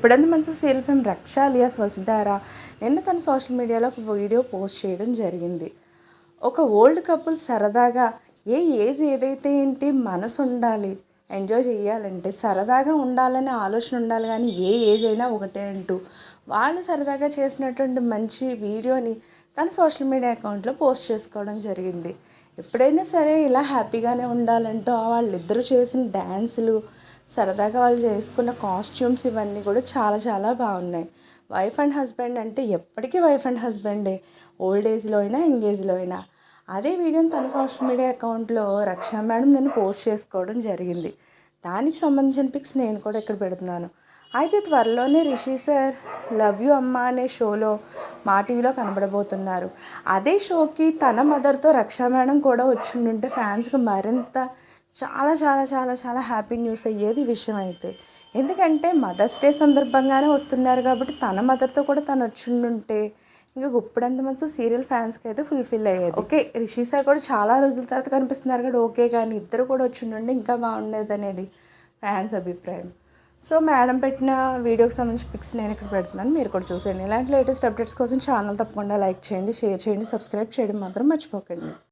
గుప్పడంది మనసు serial film Raksha alias Vasudhara. నిన్న తన సోషల్ మీడియాలో ఒక వీడియో పోస్ట్ చేయడం జరిగింది. ఒక ఓల్డ్ కపుల్ సరదాగా ఏ ఏజ్ ఏదైతే ఏంటి మనసు ఉండాలి ఎంజాయ్ చేయాలంటే సరదాగా ఉండాలనే ఆలోచన ఉండాలి కానీ ఏ ఏజ్ అయినా ఒకటే అంటూ వాళ్ళు సరదాగా చేసినటువంటి మంచి వీడియోని తన సోషల్ మీడియా అకౌంట్లో పోస్ట్ చేసుకోవడం జరిగింది. ఎప్పుడైనా సరే ఇలా హ్యాపీగానే ఉండాలంటూ వాళ్ళిద్దరూ చేసిన డ్యాన్సులు సరదాగా వాళ్ళు చేసుకున్న కాస్ట్యూమ్స్ ఇవన్నీ కూడా చాలా చాలా బాగున్నాయి. వైఫ్ అండ్ హస్బెండ్ అంటే ఎప్పటికీ వైఫ్ అండ్ హస్బెండే ఓల్డ్ ఏజ్లో అయినా యంగ్ ఏజ్లో అయినా. అదే వీడియోని తన సోషల్ మీడియా అకౌంట్లో రక్షా మేడం నేను పోస్ట్ చేసుకోవడం జరిగింది. దానికి సంబంధించిన పిక్స్ నేను కూడా ఇక్కడ పెడుతున్నాను. అయితే త్వరలోనే రిషి సార్ లవ్ యూ అమ్మ అనే షోలో మా టీవీలో కనబడబోతున్నారు. అదే షోకి తన మదర్తో రక్షా మేడం కూడా వచ్చిండుంటే ఫ్యాన్స్కి మరింత చాలా చాలా చాలా చాలా హ్యాపీ న్యూస్ అయ్యేది ఈ విషయం అయితే. ఎందుకంటే మదర్స్ డే సందర్భంగానే వస్తున్నారు కాబట్టి తన మదర్తో కూడా తను వచ్చిండుంటే ఇంకా గుప్పడంత మంచి సీరియల్ ఫ్యాన్స్కి అయితే ఫుల్ఫిల్ అయ్యేది. ఓకే. రిషి సార్ కూడా చాలా రోజుల తర్వాత కనిపిస్తున్నారు కదా ఓకే కానీ ఇద్దరు కూడా వచ్చిండుంటే ఇంకా బాగుండేది అనేది ఫ్యాన్స్ అభిప్రాయం. సో మేడం పెట్టిన వీడియోకి సంబంధించిన పిక్స్ నేను ఇక్కడ పెడుతున్నాను. మీరు కూడా చూసేయండి. ఇలాంటి లేటెస్ట్ అప్డేట్స్ కోసం ఛానల్ తప్పకుండా లైక్ చేయండి షేర్ చేయండి సబ్స్క్రైబ్ చేయడం మాత్రం మర్చిపోకండి.